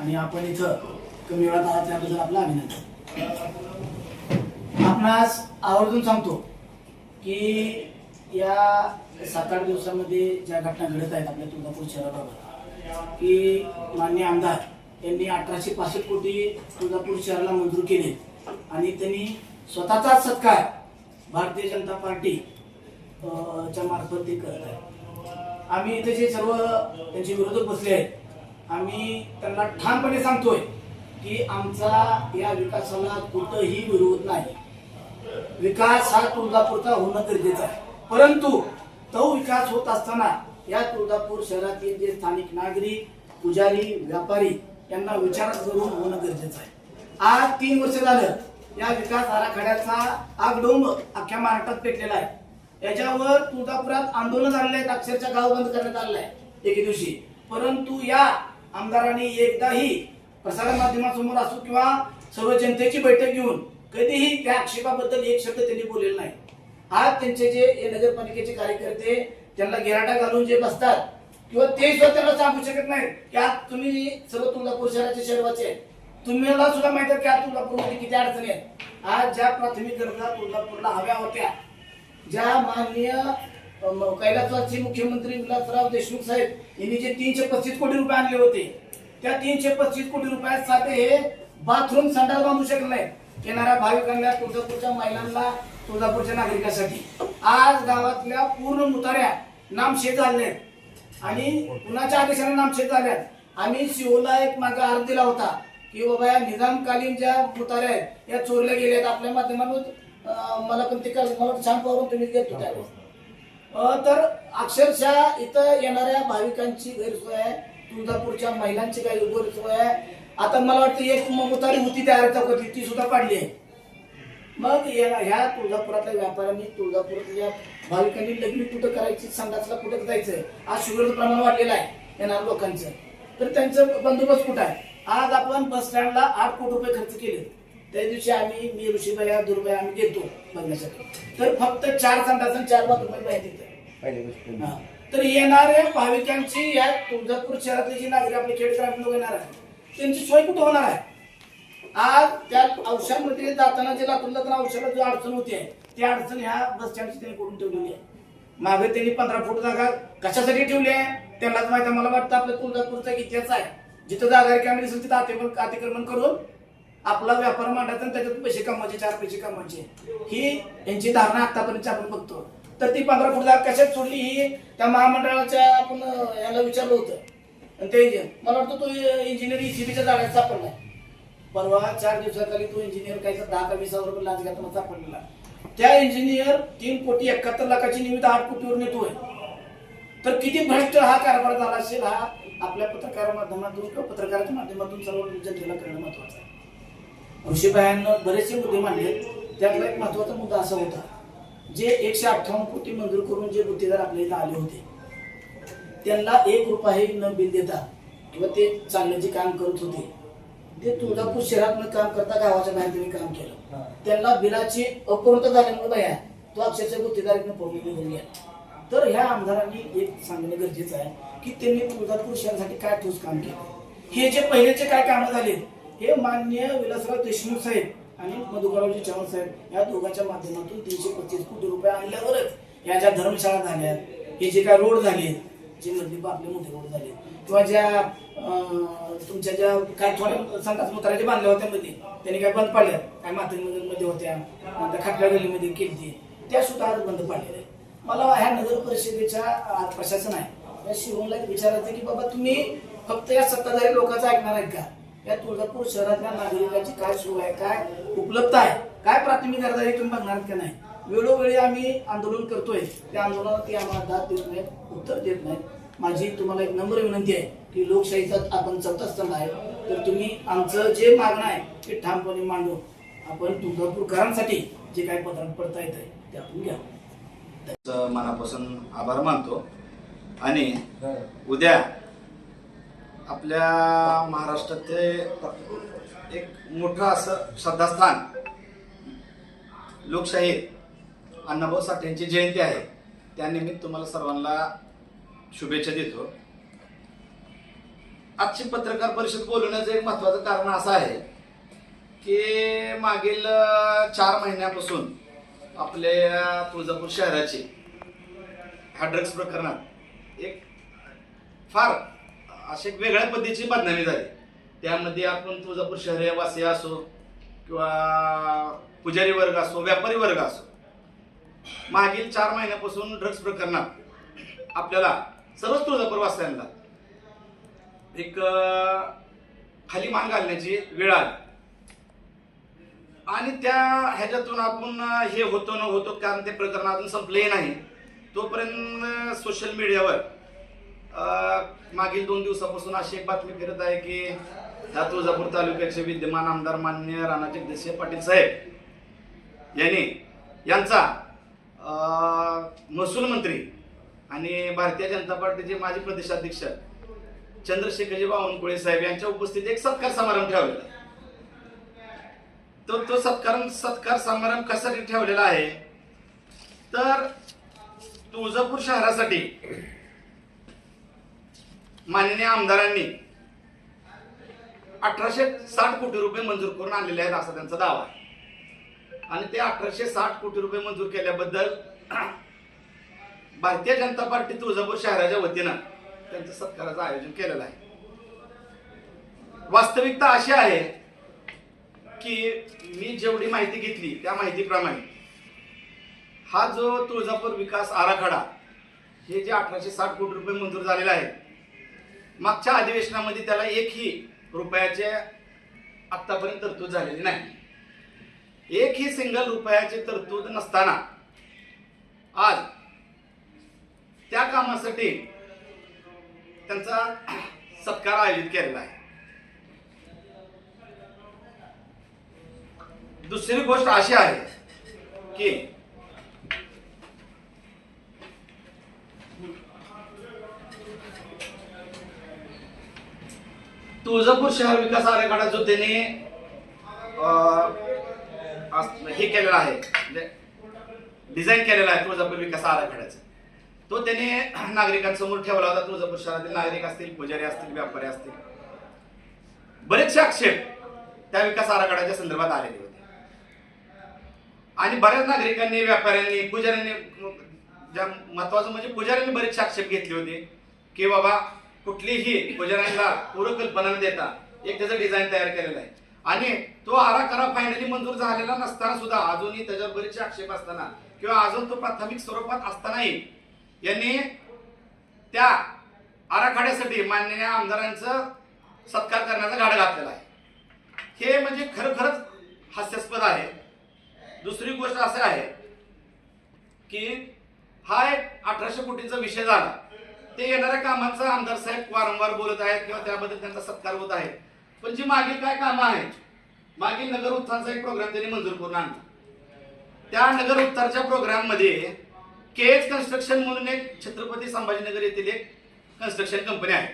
आणि आपण इथं कमी वेळात आहात त्याबद्दल आपलं अभिनंदन. आपणास आवर्जून सांगतो की या सात आठ दिवसामध्ये ज्या घटना घडत आहेत आपल्या तुळजापूर शहराबाबत की मान्य आमदार यांनी अठराशे पासष्ट कोटी तुळजापूर शहराला मंजूर केले आणि त्यांनी स्वतःचा सत्कार भारतीय जनता पार्टी च्या मार्फत ते करत आहे आम्ही इथे जे सर्व त्यांचे विरोधक बसले आहेत आम्ही त्यांना ठामपणे सांगतोय की आमचा या विकासाला कुठंही विरोध नाही. विकास हा तुळजापूरचा होणं गरजेचं आहे. परंतु तो विकास होत असताना या तुळजापूर शहरातील जे स्थानिक नागरिक पुजारी व्यापारी यांना विचार करून होणं गरजेचं आहे. आज तीन वर्ष झालं या विकास आराखड्याचा आगडोंब अख्ख्या महाराष्ट्रात पेटलेला आहे. याच्यावर तुळजापुरात आंदोलन झालेलं आहे अक्षरशः गाव बंद करण्यात आलेलं आहे एके दिवशी. परंतु या आमदारांनी एकदाही प्रसार माध्यमासमोर असो किंवा सर्व जनतेची बैठक घेऊन कधीही त्या आक्षेपाबद्दल एक शब्द त्यांनी बोललेला नाही. आज त्यांचे जे नगरपालिकेचे कार्यकर्ते त्यांना गिराटा घालून जे बसतात किंवा ते सुद्धा त्यांना सांगू शकत नाहीत की आज तुम्ही सर्व तुळजापूर शहराचे शहरवाचे तुम्हाला सुद्धा माहिती की आज तुळजापूरमध्ये किती अडचणी आहेत. आज ज्या प्राथमिक गरजा तुळजापूरला हव्या होत्या ज्या माननीय कैलासवासी मुख्यमंत्री विलासराव देशमुख साहेब यांनी जे तीनशे पस्तीस कोटी रुपये आणले होते त्या तीनशे पस्तीस कोटी रुपयात साधे हे बाथरूम संडास बांधू शकले नाही येणाऱ्या भाविकांना तुळजापूरच्या महिलांना तुळजापूरच्या नागरिकांसाठी. आज गावातल्या पूर्ण मुताऱ्या नामशेष झाल्या आहेत. आणि कुणाच्या आदेशाने नामशेष झाल्यात आम्ही शिवला एक मागे अर्ज दिला होता की बाबा या निजामकालीन ज्या मुताऱ्या आहेत या चोरल्या गेल्या आहेत. आपल्या माध्यमातून मला पण ते मला छान पाहून तुम्ही घेत होत्या तर अक्षरशः इथं येणाऱ्या भाविकांची गैरसोय आहे. तुळजापूरच्या महिलांची काही गैरसोय आहे. आता मला वाटतं एक म- मुतारी होती त्या चौकातली ती सुद्धा पाडली आहे. मग या- ह्या तुळजापुरातल्या व्यापाऱ्यांनी तुळजापुरातल्या भाविकांनी लग्न कुठं करायची संघातला कुठं जायचं आज शुगरचं प्रमाण वाढलेलं आहे येणाऱ्या लोकांचं. तर त्यांचं बंदोबस्त कुठं आहे? आज आपण बस स्टँडला आठ कोटी रुपये खर्च केले. त्या दिवशी आम्ही मी ऋषीबाया दुर्बाई आम्ही गेलो बघण्यासाठी. तर फक्त चार संडास आणि चार बाथरूम तिथे. हा. तर येणाऱ्या भाविकांची या तुळजापूर शहरातले जी नागरिक आपले खेड ग्रामीण लोक येणार आहेत त्यांची सोय कुठं होणार आहे? आज त्या औषधामध्ये जाताना जे लातूर जाताना औषधाला जो अडचण होती आहे ती अडचण ह्या बस स्टँडची त्यांनी करून ठेवलेली आहे. मागे त्यांनी पंधरा फूट जागा कशासाठी ठेवली आहे? त्यांनाच माहिती आहे. मला वाटतं आपल्या तुळजापूरचा एक इतिहास आहे. जिथं जागा रिकामी दिसेल तिथं अतिक्रमण करून आपला व्यापार मांडायचा आणि त्याच्यात पैसे कमवायचे चार पैसे कमवायचे. ही यांची धारणा आतापर्यंत आपण बघतो. तर ती पंधरा फूट जागा कशात सोडली ही? त्या महामंडळाच्या आपण याला विचारलं होतं. आणि ते मला वाटतं तो इंजिनियर इसीबीच्या जाळ्यात सापडलाय. परवा चार दिवसाखाली तो इंजिनियर काही दहा का वीस हजार रुपये लाच घेताना सापडलेला. त्या इंजिनियर तीन कोटी एकाहत्तर लाखाची निमित्त आठ कोटीवर नेतोय. तर किती भ्रष्ट हा कारभार झाला असेल हा आपल्या पत्रकार माध्यमातून किंवा पत्रकाराच्या माध्यमातून सर्व जनतेला करणं महत्वाचं आहे. ऋषीबायांना बरेचसे मुद्दे मांडले. त्यातला एक महत्त्वाचा मुद्दा असा होता जे एकशे अठ्ठावन्न कोटी मंजूर करून जे गुत्तेदार आपल्या इथं आले होते त्यांना एक रुपयाही न बिल देता किंवा ते चांगलं जे काम करत होते ते तुळजापूर शहरात काम करता गावाच्या बाहेर त्यांनी काम केलं. त्यांना बिलाची अपूर्णता झाल्यामुळे बाया तो अक्षरशः गुत्तेदारीनं पळून निघून गेला. तर ह्या आमदारांनी एक सांगणं गरजेचं आहे की त्यांनी तुळजापूर शहरासाठी काय ठोस काम केलं? हे जे पहिलेचे काय कामं झाले हे मान्य विलासराव देशमुख साहेब आणि मधुकररावजी चव्हाण साहेब या दोघांच्या माध्यमातून तीनशे पस्तीस कोटी रुपये आणल्यावरच या ज्या धर्मशाळा झाल्या हे जे काय रोड झाले जे मधले आपले मोठे रोड झाले किंवा ज्या तुमच्या ज्या काय थोड्या संडास मुत्राच्या बांधल्या होत्या मध्ये त्यांनी काय बंद पाडल्या काय मातृमध्ये होत्या नंतर खाटल्या गलीमध्ये केली त्या सुद्धा आज बंद पाडलेल्या आहेत. मला ह्या नगर परिषदेच्या प्रशासन आहे. या शिवणला एक विचारायचं की बाबा तुम्ही फक्त या सत्ताधारी लोकांचं ऐकणार आहेत का? या तुळजापूर शहरातल्या नागरिकांची काय सोय आहे काय उपलब्ध आहे काय प्राथमिक गरजा आहे तुम्ही बघणार का नाही? वेळोवेळी आम्ही आंदोलन करतोय. त्या आंदोलनात ते आम्हाला दाद देत नाहीत उत्तर देत नाहीत. माझी तुम्हाला एक नम्र विनंती आहे की लोकशाहीचा आपण चौथा स्तंभ आहे. तर तुम्ही आमचं जे मागणं आहे ते ठामपणे मांडू आपण तुळजापूरकरांसाठी जे काय पदार्थ पडता येत आहे ते आपण घ्या. चं मनापासून आभार मानतो. आणि उद्या आपल्या महाराष्ट्रातले एक मोठं असं श्रद्धास्थान लोकशाही अण्णाभाऊ साठे यांची जयंती आहे. त्यानिमित्त तुम्हाला सर्वांना शुभेच्छा देतो. आजची पत्रकार परिषद बोलवण्याचं एक महत्वाचं कारण असं आहे की मागील चार महिन्यापासून आपल्या तुळजापूर शहराची ह्या ड्रग्स प्रकरणात एक फार अशी एक वेगळ्या पद्धतीची बदनामी झाली. त्यामध्ये आपण तुळजापूर शहरवासी असो किंवा पुजारी वर्ग असो व्यापारी वर्ग असो मागील चार महिन्यापासून ड्रग्स प्रकरणात आपल्याला सर्वच तुळजापूर वासियांना एक खाली मान घालण्याची वेळ आली. आणि त्या ह्याच्यातून आपण हे होतो न होतो कारण ते प्रकरण अजून संपले नाही. तोपर्यंत सोशल मीडियावर मागील दोन दिवसापासून अशी एक बातमी फिरत आहे की ह्या तुळजापूर तालुक्याचे विद्यमान आमदार मान्य राणा जगदीश पाटील साहेब यांनी यांचा महसूल मंत्री आणि भारतीय जनता पार्टीचे माजी प्रदेशाध्यक्ष चंद्रशेखरजी बावनकुळे साहेब यांच्या उपस्थितीत एक सत्कार समारंभ ठेवलेला आहे. तो तो सत्कार सत्कार समारंभ कशासाठी ठेवलेला आहे तर तुळजापूर शहरासाठी माननीय आमदारांनी अठराशे साठ कोटी रुपये मंजूर करून आणलेले आहेत असा त्यांचा दावा आहे. आणि ते अठराशे साठ कोटी रुपये मंजूर केल्याबद्दल भारतीय जनता पार्टी तुळजापूर शहराच्या वतीनं त्यांच्या सत्काराचं आयोजन केलेलं आहे. वास्तविकता अशी आहे की मी जेवढी माहिती घेतली त्या माहितीप्रमाणे हा जो तुळजापूर विकास आराखडा हे जे अठराशे साठ कोटी रुपये मंजूर झालेला आहे मागच्या अधिवेशनामध्ये त्याला एकही रुपयाचे आतापर्यंत तरतूद झालेली नाही. एकही सिंगल रुपयाची तरतूद नसताना आज त्या कामासाठी त्यांचा सत्कार आयोजित केलेला आहे. दुसरी गोष्ट अशी आहे की तुळजापूर शहर विकास आराखडा जो त्यांनी हे केलेला आहे म्हणजे डिझाईन केलेला आहे तुळजापूर विकास आराखड्याचा. तो त्याने नागरिकांसमोर ठेवला होता तुळजापूर शहरातील नागरिक असतील पुजारी असतील व्यापारी असतील. बरेचसे आक्षेप त्या विकास आराखड्याच्या संदर्भात आलेले होते. आणि बऱ्याच नागरिकांनी व्यापाऱ्यांनी पुजाऱ्यांनी ज्या महत्वाचं म्हणजे पुजाऱ्यांनी बरेचसे आक्षेप घेतले होते की बाबा कुठलीही पुजाऱ्यांना पूर्वकल्पना न देता एक त्याचं डिझाईन तयार केलेलं आहे. आणि तो आराखडा फायनली मंजूर झालेला नसताना सुद्धा अजूनही त्याच्यावर बरेचसे आक्षेप असताना किंवा अजून तो प्राथमिक स्वरूपात असतानाही यांनी त्या आराखड्यासाठी माननीय आमदारांचं सत्कार करण्याचा गाडा घातलेला आहे. हे म्हणजे खरोखरच हास्यास्पद आहे. दुसरी गोष्ट असं आहे की हा एक अठराशे कोटीचा विषय झाला. ते येणाऱ्या कामांचा आमदार साहेब वारंवार बोलत आहेत किंवा त्याबद्दल त्यांचा सत्कार होत आहे. पण जी मागील काय कामं आहेत मागील नगर उत्थानचा एक प्रोग्राम त्यांनी मंजूर करून आणला. त्या नगर उत्थानच्या प्रोग्राममध्ये केएच कन्स्ट्रक्शन म्हणून एक छत्रपती संभाजीनगर येथील एक कन्स्ट्रक्शन कंपनी आहे.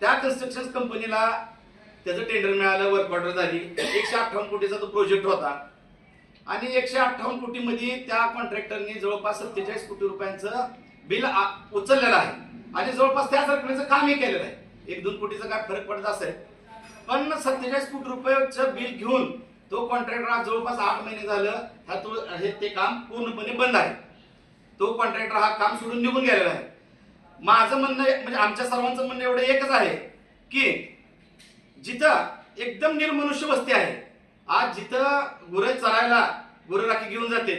त्या कन्स्ट्रक्शन कंपनीला त्याचं टेंडर मिळालं वर्क ऑर्डर झाली. एकशे अठ्ठावन्न कोटीचा तो प्रोजेक्ट होता. आणि एकशे अठ्ठावन्न कोटीमध्ये त्या कॉन्ट्रॅक्टरनी जवळपास सत्तेचाळीस कोटी रुपयांचं बिल आ- उचललेलं आहे. आणि जवळपास त्याच रकमेचं कामही केलेलं आहे. एक दोन कोटीचा काय फरक पडत असेल? पण सत्तेचाळीस कोटी रुपयाचं बिल घेऊन तो कॉन्ट्रॅक्टर आज जवळपास आठ महिने झालं हा तो हे ते काम पूर्णपणे बंद आहे. तो कॉन्ट्रॅक्टर हा काम सोडून निघून गेलेला आहे. माझं म्हणणं म्हणजे आमच्या सर्वांचं म्हणणं एवढं एकच आहे की जिथं एकदम निर्मनुष्य वस्ती आहे आज जिथं गुरं चरायला गुरं राखी घेऊन जाते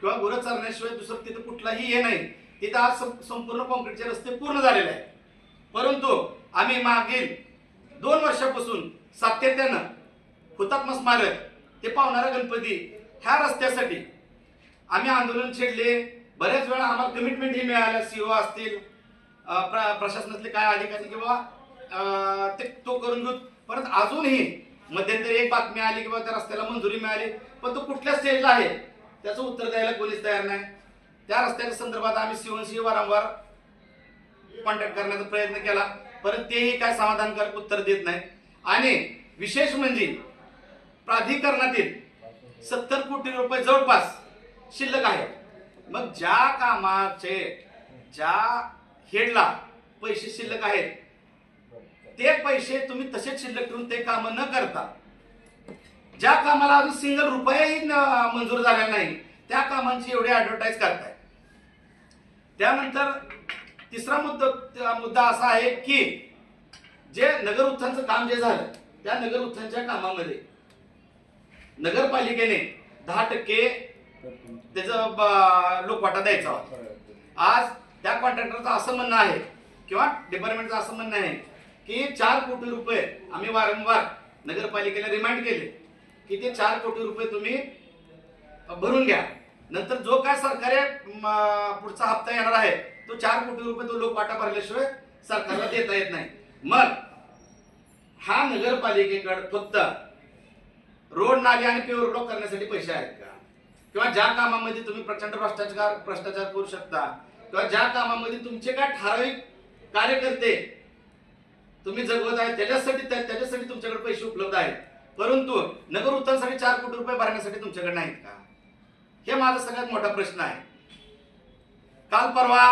किंवा गुरं चरण्याशिवाय दुसरं तिथं कुठलाही हे नाही तिथं आज संपूर्ण कॉन्क्रीटचे रस्ते पूर्ण झालेले आहेत. परंतु आम्ही मागील दोन वर्षापासून सातत्यानं हुतात्मा स्मारक ते पावणारा गणपती ह्या रस्त्यासाठी आम्ही आंदोलन छेडले. बऱ्याच वेळा आम्हाला कमिटमेंट हे मिळाल्या. सीओ असतील प्र- प्रशासनातले काय अधिकारी किंवा ते तो करून घेऊ परत अजूनही मध्यंतरी एक बातमी आली किंवा त्या रस्त्याला मंजुरी मिळाली. पण तो कुठल्या स्टेजला आहे? त्याचं उत्तर द्यायला कोणीच तयार नाही. त्या रस्त्याच्या संदर्भात आम्ही सीओनशी वारंवार कॉन्टॅक्ट करण्याचा प्रयत्न केला. परंतु तेही काय समाधानकारक उत्तर देत नाही आणि विशेष म्हणजे प्राधिकरणातील सत्तर कोटी रुपये जवळपास शिल्लक आहे. मग ज्या कामाचे ज्या हेडला पैसे शिल्लक आहेत ते पैसे तुम्ही तसेच शिल्लक ठेवून ते कामं न करता ज्या कामाला अजून सिंगल रुपयाही मंजूर झालेला नाही त्या कामांची एवढी ऍडव्हर्टाईज करताय. त्यानंतर तिसरा मुद्दा मुद्दा असा आहे की जे नगर उत्थानचं काम जे झालं त्या नगर उत्थानच्या कामामध्ये नगरपालिकेने दहा टक्के त्याचं लोकवाटा द्यायचा होता. आज त्या कॉन्ट्रॅक्टरचं असं म्हणणं आहे किंवा डिपार्टमेंटचं असं म्हणणं आहे की चार कोटी रुपये आम्ही वारंवार नगरपालिकेला रिमाइंड केले की ते चार कोटी रुपये तुम्ही भरून घ्या. नंतर जो काय सरकारी पुढचा हप्ता येणार आहे तो चार कोटी रुपये तो लोकवाटा भरल्याशिवाय सरकारला देता येत नाही. मग हा नगरपालिकेकडे फक्त रोड नाले आणि पेवर ब्लॉक करण्यासाठी पैसे आहेत का? किंवा ज्या कामामध्ये तुम्ही प्रचंड भ्रष्टाचार भ्रष्टाचार करू शकता किंवा ज्या कामामध्ये तुमचे काय ठराविक कार्यकर्ते तुम्ही जगवत आहे त्याच्यासाठी त्याच्यासाठी तुमच्याकडे पैसे उपलब्ध आहेत. परंतु नगर उत्तरांसाठी चार कोटी रुपये भरण्यासाठी तुमच्याकडे नाहीत का? हे माझा सगळ्यात मोठा प्रश्न आहे. काल परवा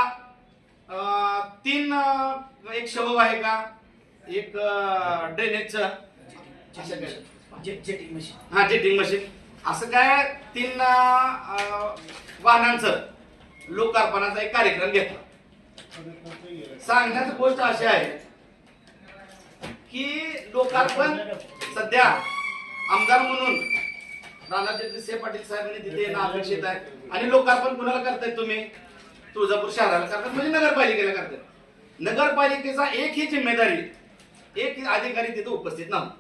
तीन एक शबब आहे का? एक ड्रेनेजचं मशीन हा जेटिंग मशीन असं काय तीन वाहनांचं लोकार्पणाचा एक कार्यक्रम घेतला. सांगण्याची गोष्ट अशी आहे की लोकार्पण सध्या आमदार म्हणून राणा जगदीशसिंह पाटील साहेबांनी तिथे येणं अपेक्षित आहे. आणि लोकार्पण कुणाला करताय तुम्ही? तुळजापूर शहराला करतात म्हणजे नगरपालिकेला करतात नगरपालिकेचा एक ही जिम्मेदारी एक ही अधिकारी तिथे उपस्थित नव्हता.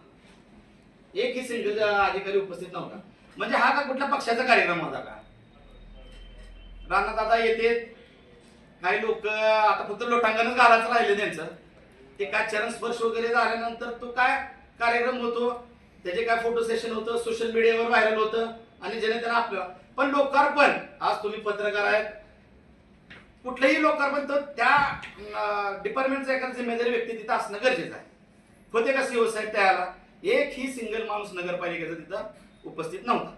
एक ही सिंगल अधिकारी उपस्थित नव्हता. म्हणजे हा का कुठल्या पक्षाचा कार्यक्रम होता का? राणा दादा येते. काही लोक आता फक्त लोटांगणच घालायचं राहिले त्यांचं. ते काय चरण स्पर्श वगैरे झाल्यानंतर तो काय कार्यक्रम होतो? त्याचे काय फोटो सेशन होतं सोशल मीडियावर व्हायरल होतं आणि ज्याने त्यानं आपलं पण लोकार्पण. आज तुम्ही पत्रकार आहेत. कुठलंही लोकार्पण तर त्या डिपार्टमेंटचा एखादा जिम्मेदारी व्यक्ती तिथं असणं गरजेचं आहे. होते का सीओ साहेब त्याला? एक ही सिंगल माणूस नगरपालिकेचा तिथं उपस्थित नव्हता.